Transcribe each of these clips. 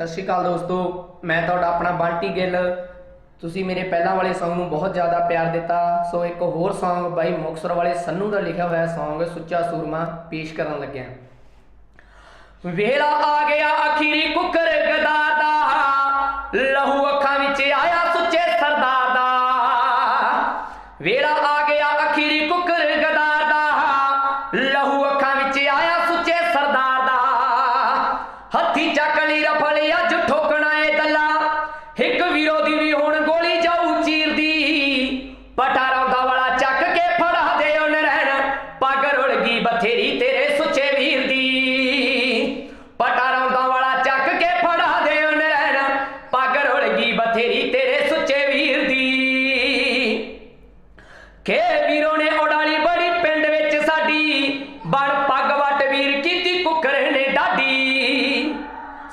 ਸਤਿ ਸ਼੍ਰੀ ਅਕਾਲ ਦੋਸਤੋ, ਮੈਂ ਤੁਹਾਡਾ ਆਪਣਾ ਬੰਟੀ ਗਿੱਲ। ਤੁਸੀਂ ਮੇਰੇ ਪਹਿਲਾਂ ਵਾਲੇ Song ਨੂੰ ਬਹੁਤ ਜ਼ਿਆਦਾ ਪਿਆਰ ਦਿੱਤਾ। ਸੋ ਇੱਕ ਹੋਰ Song ਬਾਈ ਮੁਕਸਰ ਵਾਲੇ ਸੰਨੂ ਦਾ ਲਿਖਿਆ ਹੋਇਆ Song, ਸੁੱਚਾ ਸੂਰਮਾ, ਪੇਸ਼ ਕਰਨ ਲੱਗਿਆ। ਵੇਲਾ ਆ ਗਿਆ ਅਖੀਰੀ ਕੁੱਕਰ ਗਦਾਰ ਹੱਥੀ ਚੱਕ ਲਈ ਰਫਲ, ਅੱਜ ਠੋਕਣਾ ਏ ਦੱਲਾ। ਇੱਕ ਵਿਰੋਧੀ ਵੀ ਹੁਣ ਗੋਲੀ ਜਾਊ ਚੀਰਦੀ ਪਟਾਰਾਂ ਦਾ ਵਾਲਾ ਚੱਕ ਕੇ ਫੜਾ ਦੇ ਉਹ ਨਰਹਿਣ ਪੱਗ ਰੁੜ ਗਈ ਬਥੇਰੀ ਤੇਰੇ ਸੁੱਚੇ ਵੀਰ ਦੀ। ਪਟਾਰਾਂ ਦਾ ਵਾਲਾ ਚੱਕ ਕੇ ਫੜਾ ਦੇ ਉਹ ਨਰਹਿਣ ਪੱਗ ਰੁੜ ਗਈ ਬਥੇਰੀ ਤੇਰੇ ਸੁੱਚੇ ਵੀਰ ਦੀ। ਕੇ ਵੀਰੋ ਨੇ ਉਡਾਲੀ ਬੜੀ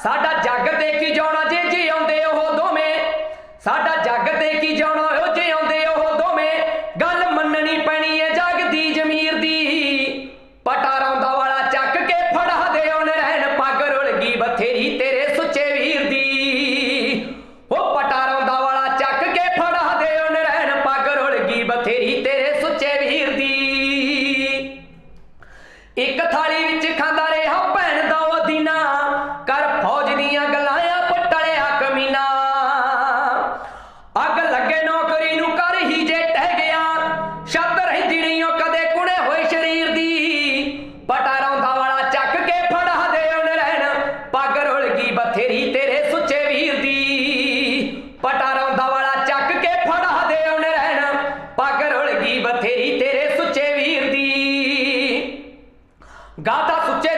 ਸਾਡਾ ਜੱਗ ਤੇ ਕੀ ਜਾਣਾ ਜੇ ਜਿਉਂਦੇ ਉਹ ਦੋਵੇਂ? ਸਾਡਾ ਜੱਗ ਤੇ ਕੀ ਜਾਣਾ ਉਹ ਆਉਂਦੇ ਉਹ ਦੋਵੇਂ? ਗੱਲ ਮੰਨਣੀ ਪੈਣੀ ਹੈ ਜੱਗ ਦੀ ਜ਼ਮੀਰ ਗਾਤਾ ਸੁੱਚੇ